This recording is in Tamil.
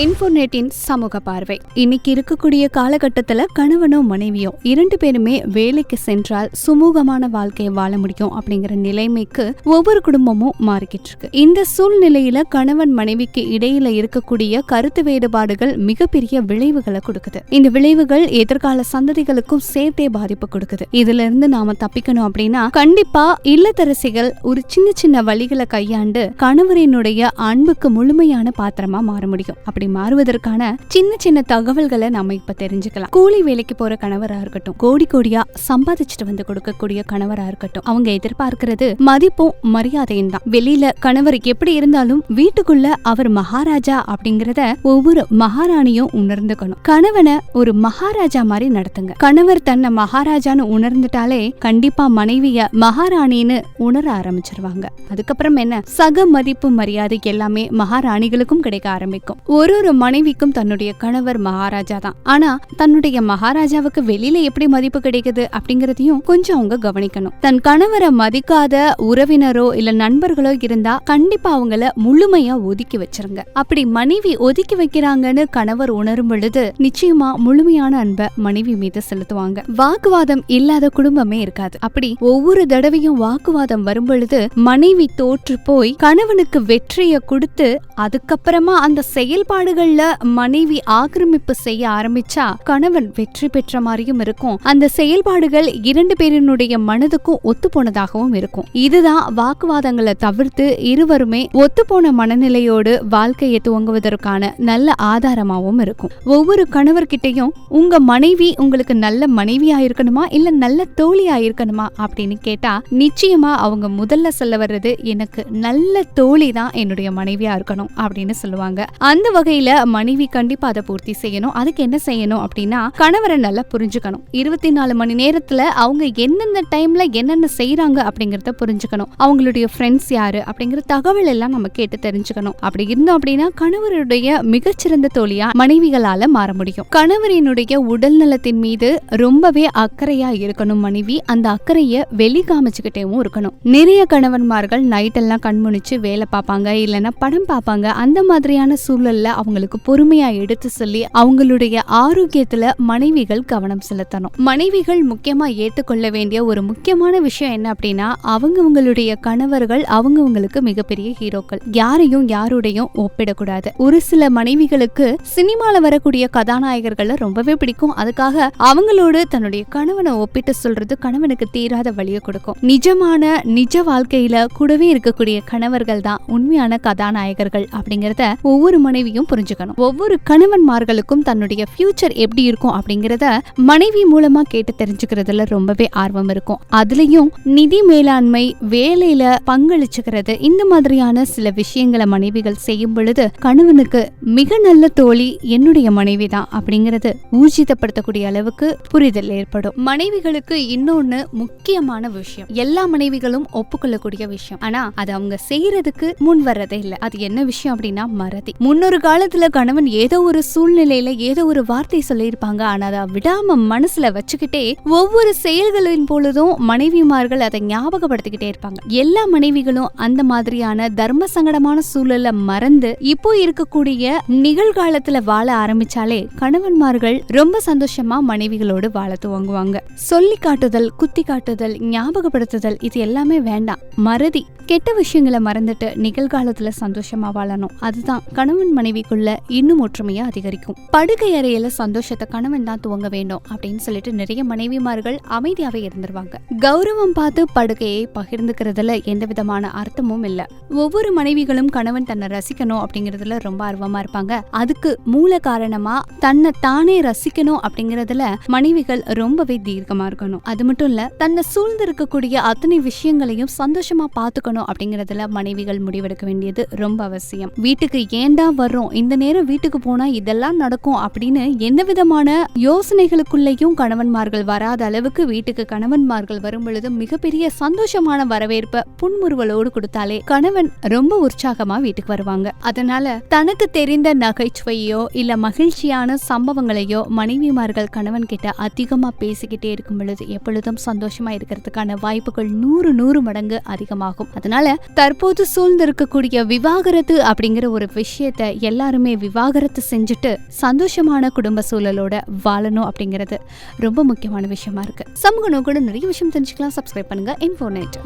இன்ஃபோர்நெட்டின் சமூக பார்வை. இன்னைக்கு இருக்கக்கூடிய காலகட்டத்தில் கணவனோ மனைவியோ இரண்டு பேருமே வேலைக்கு சென்றால் சுமூகமான வாழ்க்கையை வாழ முடியும் அப்படிங்கிற நிலைமைக்கு ஒவ்வொரு குடும்பமும் மாறிக்கிட்டு இருக்கு இந்த சூழ்நிலையில கணவன் மனைவிக்கு இடையில இருக்கக்கூடிய கருத்து வேறுபாடுகள் மிகப்பெரிய விளைவுகளை கொடுக்குது. இந்த விளைவுகள் எதிர்கால சந்ததிகளுக்கும் சேர்த்தே பாதிப்பு கொடுக்குது. இதுல இருந்து நாம தப்பிக்கணும் அப்படின்னா கண்டிப்பா இல்லத்தரசிகள் ஒரு சின்ன சின்ன வழிகளை கையாண்டு கணவரினுடைய அன்புக்கு முழுமையான பாத்திரமா மாற முடியும். அப்படி மாறுவதற்கான சின்ன சின்ன தகவல்களை நம்ம இப்ப தெரிஞ்சுக்கலாம். கூலி வேலைக்கு போற கணவரா இருக்கட்டும் கோடி கோடியா சம்பாதிச்சுட்டு வந்து கொடுக்கக்கூடிய கணவரா இருக்கட்டும் அவங்க எதிர்பார்க்கிறது மதிப்பும் மரியாதையும் தான். வெளியில கணவர் எப்படி இருந்தாலும் வீட்டுக்குள்ள அவர் மகாராஜா அப்படிங்கறத ஒவ்வொரு மகாராணியும் உணர்ந்துக்கணும். கணவனை ஒரு மகாராஜா மாதிரி நடத்துங்க. கணவர் தன்னை மகாராஜான்னு உணர்ந்துட்டாலே கண்டிப்பா மனைவிய மகாராணின்னு உணர ஆரம்பிச்சிருவாங்க. அதுக்கப்புறம் என்ன? சக மதிப்பு மரியாதை எல்லாமே மகாராணிகளுக்கும் கிடைக்க ஆரம்பிக்கும். ஒரு ஒரு ஒரு மனைவிக்கும் தன்னுடைய கணவர் மகாராஜா தான். ஆனா தன்னுடைய மகாராஜாவுக்கு வெளியில எப்படி மதிப்பு கிடைக்குது அப்படிங்கறதையும் கொஞ்சம் அவங்க கவனிக்கணும். தன் கணவரை மதிக்காத உறவினரோ இல்ல நண்பர்களோ இருந்தா கண்டிப்பா அவங்கள முழுமையா ஒதுக்கி வச்சிருங்க. அப்படி மனைவி ஒதுக்கி வைக்கிறாங்கன்னு கணவர் உணரும் பொழுது நிச்சயமா முழுமையான அன்பை மனைவி மீது செலுத்துவாங்க. வாக்குவாதம் இல்லாத குடும்பமே இருக்காது. அப்படி ஒவ்வொரு தடவையும் வாக்குவாதம் வரும் பொழுது மனைவி தோற்று போய் கணவனுக்கு வெற்றியை கொடுத்து அதுக்கப்புறமா அந்த செயல்பாடு நாடுகள்ல மனைவி ஆக்கிரமிப்பு செய்ய ஆரம்பிச்சா கணவன் வெற்றி பெற்ற மாதிரியும் இருக்கும். அந்த செயல்பாடுகள் இரண்டு பேரினுடைய மனதுக்கும் ஒத்து போனதாகவும் இருக்கும். இதுதான் வாக்குவாதங்களை தவிர்த்து இருவருமே ஒத்துப்போன மனநிலையோடு வாழ்க்கையை துவங்குவதற்கான நல்ல ஆதாரமாகவும் இருக்கும். ஒவ்வொரு கணவர்கிட்டையும் உங்க மனைவி உங்களுக்கு நல்ல மனைவியா இருக்கணுமா இல்ல நல்ல தோழியா இருக்கணுமா அப்படின்னு கேட்டா நிச்சயமா அவங்க முதல்ல சொல்ல வர்றது எனக்கு நல்ல தோழி தான் என்னுடைய மனைவியா இருக்கணும் அப்படின்னு சொல்லுவாங்க. அந்த வகை வகையில மனைவி கண்டிப்பா அதை பூர்த்தி செய்யணும். அதுக்கு என்ன செய்யணும் அப்படின்னா கணவரை நல்லா புரிஞ்சுக்கணும். இருபத்தி நாலு மணி நேரத்துல அவங்க எந்தெந்த டைம்ல என்னென்ன செய்யறாங்க அப்படிங்கறத புரிஞ்சுக்கணும். அவங்களுடைய ஃப்ரெண்ட்ஸ் யாரு அப்படிங்கிற தகவல் எல்லாம் நம்ம கேட்டு தெரிஞ்சுக்கணும். அப்படி இருந்தோம் அப்படின்னா கணவருடைய மிகச்சிறந்த தோழியா மனைவிகளால மாற முடியும். கணவரினுடைய உடல் நலத்தின் மீது ரொம்பவே அக்கறையா இருக்கணும் மனைவி. அந்த அக்கறைய வெளி காமிச்சுக்கிட்டேவும் இருக்கணும். நிறைய கணவன்மார்கள் நைட் எல்லாம் கண்முழிச்சு வேலை பார்ப்பாங்க இல்லைன்னா படம் பார்ப்பாங்க. அந்த மாதிரியான சூழல்ல அவங்களுக்கு பொறுமையா எடுத்து சொல்லி அவங்களுடைய ஆரோக்கியத்துல மனைவிகள் கவனம் செலுத்தணும். மனைவிகள் முக்கியமா ஏத்துக்கொள்ள வேண்டிய ஒரு முக்கியமான விஷயம் என்ன அப்படின்னா அவங்கவங்களுடைய கணவர்கள் அவங்கவுங்களுக்கு மிகப்பெரிய ஹீரோக்கள். யாரையும் யாருடையும் ஒப்பிடக்கூடாது. ஒரு சில மனைவிகளுக்கு சினிமால வரக்கூடிய கதாநாயகர்களை ரொம்பவே பிடிக்கும். அதுக்காக அவங்களோடு தன்னுடைய கணவனை ஒப்பிட்டு சொல்றது கணவனுக்கு தீராத வழியை கொடுக்கும். நிஜமான நிஜ வாழ்க்கையில கூடவே இருக்கக்கூடிய கணவர்கள் தான் உண்மையான கதாநாயகர்கள் அப்படிங்கறத ஒவ்வொரு மனைவியும் புரிஞ்சுக்கணும். ஒவ்வொரு கணவன்மார்களுக்கும் தன்னுடைய ஃபியூச்சர் எப்படி இருக்கும் அப்படிங்கறத மனைவி மூலமா கேட்டு தெரிஞ்சுக்கிறதுல ரொம்பவே ஆர்வம் இருக்கும். அதுலயும் நிதி மேலாண்மை வேலையில பங்களிச்சுக்கிறது இந்த மாதிரியான சில விஷயங்களை மனைவிகள் செய்யும் பொழுது கணவனுக்கு மிக நல்ல தோழி என்னுடைய மனைவி தான் அப்படிங்கறது ஊர்ஜிதப்படுத்தக்கூடிய அளவுக்கு புரிதல் ஏற்படும். மனைவிகளுக்கு இன்னொன்னு முக்கியமான விஷயம். எல்லா மனைவிகளும் ஒப்புக்கொள்ளக்கூடிய விஷயம். ஆனா அது அவங்க செய்யறதுக்கு முன் வர்றதே இல்லை. அது என்ன விஷயம் அப்படின்னா மறதி. முன்னொரு காலத்துல கணவன் ஏதோ ஒரு சூழ்நிலையில ஏதோ ஒரு வார்த்தை சொல்லியிருப்பாங்க. ஆனா அதை விடாம மனசுல வச்சுக்கிட்டே ஒவ்வொரு செயல்களின் பொழுதும் மனைவிமார்கள் அதை ஞாபகப்படுத்திக்கிட்டே இருப்பாங்க. எல்லா மனைவிகளும் அந்த மாதிரியான தர்ம சங்கடமான சூழல்ல மறந்து இப்போ இருக்கக்கூடிய நிகழ்காலத்துல வாழ ஆரம்பிச்சாலே கணவன்மார்கள் ரொம்ப சந்தோஷமா மனைவிகளோடு வாழ துவங்குவாங்க. சொல்லி காட்டுதல் குத்தி காட்டுதல் ஞாபகப்படுத்துதல் இது எல்லாமே வேண்டாம். மறதி கெட்ட விஷயங்களை மறந்துட்டு நிகழ்காலத்துல சந்தோஷமா வாழணும். அதுதான் கணவன் மனைவி மனைவிக்குள்ள இன்னும் ஒற்றுமையா அதிகரிக்கும். படுக்கை அறையில சந்தோஷத்தை கணவன் தான் துவங்க வேண்டும் அப்படின்னு சொல்லிட்டு நிறைய மனைவிமார்கள் அமைதியாவே இருந்துருவாங்க. கௌரவம் பார்த்து படுக்கையை பகிர்ந்துக்கிறதுல எந்த விதமான அர்த்தமும் இல்ல. ஒவ்வொரு மனைவிகளும் கணவன் தன்னை ரசிக்கணும் அப்படிங்கறதுல ரொம்ப ஆர்வமா இருப்பாங்க. அதுக்கு மூல காரணமா தன்னை தானே ரசிக்கணும் அப்படிங்கறதுல மனைவிகள் ரொம்பவே தீர்க்கமா இருக்கணும். அது மட்டும் இல்ல தன்னை சூழ்ந்து இருக்கக்கூடிய அத்தனை விஷயங்களையும் சந்தோஷமா பாத்துக்கணும் அப்படிங்கறதுல மனைவிகள் முடிவெடுக்க வேண்டியது ரொம்ப அவசியம். வீட்டுக்கு ஏன்டா வர்றோம் இந்த நேரம் வீட்டுக்கு போனா இதெல்லாம் நடக்கும் அப்படின்னு எந்த விதமான யோசனைகளுக்குள்ளேயும் கணவன்மார்கள் வராத அளவுக்கு வீட்டுக்கு கணவன்மார்கள் வரும் பொழுது மிகப்பெரிய சந்தோஷமான வரவேற்பை புன்முறுவலோடு கொடுத்தாலே கணவன் ரொம்ப உற்சாகமா வீட்டுக்கு வருவாங்க. அதனால தனக்கு தெரிந்த நகைச்சுவையோ இல்ல மகிழ்ச்சியான சம்பவங்களையோ மனைவிமார்கள் கணவன் கிட்ட அதிகமா பேசிக்கிட்டே இருக்கும் பொழுது எப்பொழுதும் சந்தோஷமா இருக்கிறதுக்கான வாய்ப்புகள் நூறு நூறு மடங்கு அதிகமாகும். அதனால தற்போது சூழ்ந்திருக்கக்கூடிய விவாகரத்து அப்படிங்கிற ஒரு விஷயத்த எல்லா எல்லாருமே விவாகரத்து செஞ்சுட்டு சந்தோஷமான குடும்ப சூழலோட வாழணும் அப்படிங்கிறது ரொம்ப முக்கியமான விஷயமா இருக்கு. சமூக நோக்கோட நிறைய விஷயம் தெரிஞ்சுக்கலாம். சப்ஸ்கிரைப் பண்ணுங்க. இன்ஃபோநெட்